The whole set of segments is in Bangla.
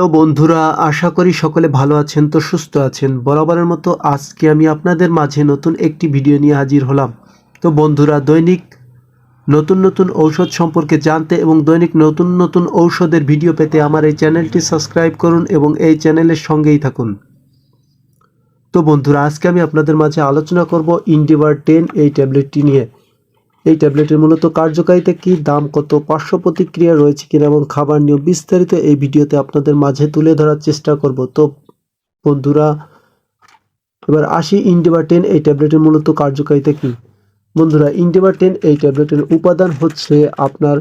তো বন্ধুরা, আশা করি সকলে ভালো আছেন তো সুস্থ আছেন। বরাবরের মতো আজকে আমি আপনাদের মাঝে নতুন একটি ভিডিও নিয়ে হাজির হলাম। তো বন্ধুরা, দৈনিক নতুন নতুন ঔষধ সম্পর্কে জানতে এবং দৈনিক নতুন নতুন ঔষধের ভিডিও পেতে আমার এই চ্যানেলটি সাবস্ক্রাইব করুন এবং এই চ্যানেলের সঙ্গেই থাকুন। তো বন্ধুরা, আজকে আমি আপনাদের মাঝে আলোচনা করব ইন্ডিভার টেন এই ট্যাবলেটটি নিয়ে। এই ট্যাবলেটের মূলত কার্যকারিতা কি, দাম কত, পার্শ্ব প্রতিক্রিয়া রয়েছে কিনা এবং খাবার নিয়ম বিস্তারিত এই ভিডিওতে আপনাদের মাঝে তুলে ধরার চেষ্টা করব। তো বন্ধুরা, এবার আসি ইন্ডিভার টেন এই ট্যাবলেটের মূলত কার্যকারিতা কি? বন্ধুরা ইন্ডিভার টেন এই ট্যাবলেটের উপাদান হচ্ছে আপনার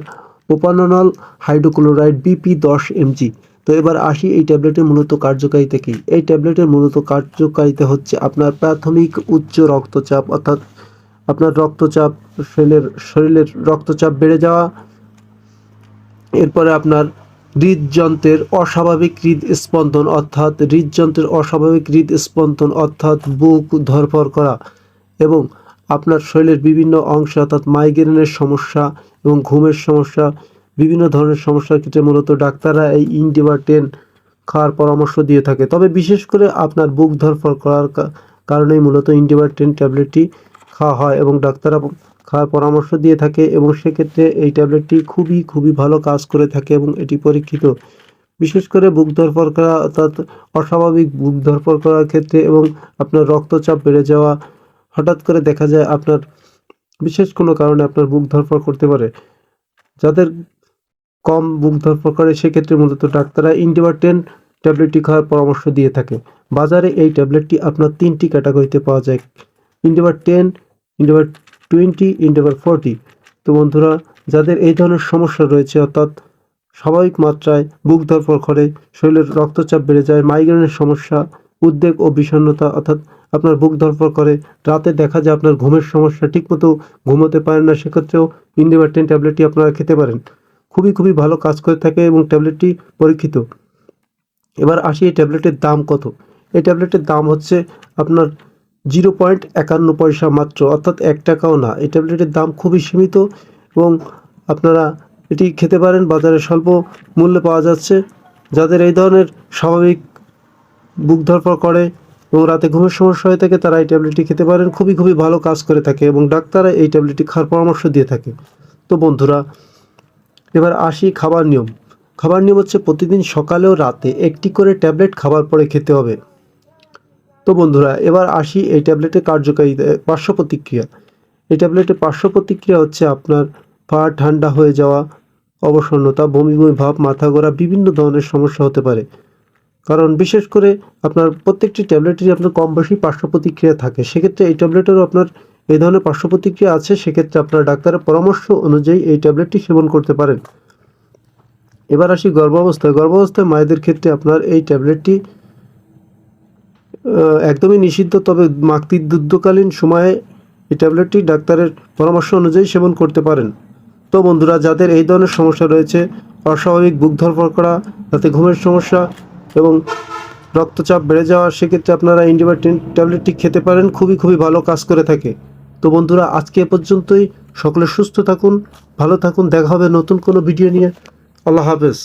ওপাননল হাইড্রোক্লোরাইড বিপি দশ এমজি তো এবার আসি এই ট্যাবলেটের মূলত কার্যকারিতা কি? এই ট্যাবলেটের মূলত কার্যকারিতা হচ্ছে আপনার প্রাথমিক উচ্চ রক্তচাপ, অর্থাৎ আপনার রক্তচাপ, শরীরের শরীরের রক্তচাপ বেড়ে যাওয়া, এরপরে আপনার হৃদযন্ত্রের অস্বাভাবিক হৃদস্পন্দন অর্থাৎ হৃদযন্ত্রের অস্বাভাবিক হৃদস্পন্দন অর্থাৎ বুক ধরফর করা এবং আপনার শরীরের বিভিন্ন অংশ অর্থাৎ মাইগ্রেনের সমস্যা এবং ঘুমের সমস্যা, বিভিন্ন ধরনের সমস্যার ক্ষেত্রে মূলত ডাক্তাররা এই ইনডিভারটেন খাওয়ার পরামর্শ দিয়ে থাকে। তবে বিশেষ করে আপনার বুক ধরফর করার কারণেই মূলত ইনডিভারটেন ট্যাবলেটটি খাওয়া হয় এবং ডাক্তাররা খাওয়ার পরামর্শ দিয়ে থাকে এবং সেক্ষেত্রে এই ট্যাবলেটটি খুবই খুবই ভালো কাজ করে থাকে এবং এটি পরীক্ষিত। বিশেষ করে বুক ধরফর করা অর্থাৎ অস্বাভাবিক বুক ধরফর করার ক্ষেত্রে এবং আপনার রক্তচাপ বেড়ে যাওয়া, হঠাৎ করে দেখা যায় আপনার বিশেষ কোনো কারণে আপনার বুক ধরফর করতে পারে। যাদের কম বুক ধরফর করে সেক্ষেত্রে মূলত ডাক্তাররা ইন্ডিভারটেন ট্যাবলেটটি খাওয়ার পরামর্শ দিয়ে থাকে। বাজারে এই ট্যাবলেটটি আপনার তিনটি ক্যাটাগরিতে পাওয়া যায়। Indever ten Indever twenty, Indever forty. তো বন্ধুরা, যাদের এই ধরনের সমস্যা রয়েছে, অর্থাৎ স্বাভাবিক মাত্রায় বুক ধরফর করে, শরীরের রক্তচাপ বেড়ে যায়, মাইগ্রেনের সমস্যা, উদ্বেগ ও বিষণ্ণতা, অর্থাৎ আপনার বুক ধরফর করে, রাতে দেখা যায় আপনার ঘুমের সমস্যা, ঠিকমতো ঘুমোতে পারেন না, সেক্ষেত্রেও ইন্ডিভার টেন ট্যাবলেটটি আপনারা খেতে পারেন। খুবই খুবই ভালো কাজ করে থাকে এবং ট্যাবলেটটি পরীক্ষিত। এবার আসি এই ট্যাবলেটের দাম কত? এই ট্যাবলেটের দাম হচ্ছে আপনার জিরো পয়েন্ট একান্ন পয়সা মাত্র, অর্থাৎ এক টাকাও না। এই ট্যাবলেটের দাম খুবই সীমিত এবং আপনারা এটি খেতে পারেন, বাজারে স্বল্প মূল্যে পাওয়া যাচ্ছে। যাদের এই ধরনের স্বাভাবিক বুক ধরপড় করে এবং রাতে ঘুমের সমস্যা হয়ে থাকে, তারা এই ট্যাবলেটটি খেতে পারেন। খুবই খুবই ভালো কাজ করে থাকে এবং ডাক্তাররা এই ট্যাবলেটটি খাওয়ার পরামর্শ দিয়ে থাকে। তো বন্ধুরা, এবার আসি খাবার নিয়ম। খাবার নিয়ম হচ্ছে প্রতিদিন সকালে ও রাতে একটি করে ট্যাবলেট খাবার পরে খেতে হবে। তো বন্ধুরা, এবার আসি এই ট্যাবলেটের কার্যকারিতা পার্শ্ব প্রতিক্রিয়া এই ট্যাবলেটের পার্শ্ব প্রতিক্রিয়া হচ্ছে আপনার পা ঠান্ডা হয়ে যাওয়া, অবসন্নতা বমি বমি ভাব, মাথা ঘোরা, বিভিন্ন ধরনের সমস্যা হতে পারে। কারণ বিশেষ করে আপনার প্রত্যেকটি ট্যাবলেটেরই আপনার কম বেশি পার্শ্ব প্রতিক্রিয়া থাকে। সেক্ষেত্রে এই ট্যাবলেটেরও আপনার এই ধরনের পার্শ্ব প্রতিক্রিয়া আছে। সেক্ষেত্রে আপনার ডাক্তারের পরামর্শ অনুযায়ী এই ট্যাবলেটটি সেবন করতে পারেন। এবার আসি গর্ভাবস্থায়। গর্ভাবস্থায় মায়েদের ক্ষেত্রে আপনার এই ট্যাবলেটটি একদমই নিষিদ্ধ। তবে মাতৃদুদ্ধকালীন সময়ে এই ট্যাবলেটটি ডাক্তারের পরামর্শ অনুযায়ী সেবন করতে পারেন। তো বন্ধুরা, যাদের এই ধরনের সমস্যা রয়েছে, অস্বাভাবিক বুক ধরফর করা, তাতে ঘুমের সমস্যা এবং রক্তচাপ বেড়ে যাওয়া, সেক্ষেত্রে আপনারা ইন্ডিভারটিন ট্যাবলেটটি খেতে পারেন। খুবই খুবই ভালো কাজ করে থাকে। তো বন্ধুরা, আজকে এ পর্যন্তই। সকলে সুস্থ থাকুন, ভালো থাকুন। দেখা হবে নতুন কোনো ভিডিও নিয়ে। আল্লাহ হাফেজ।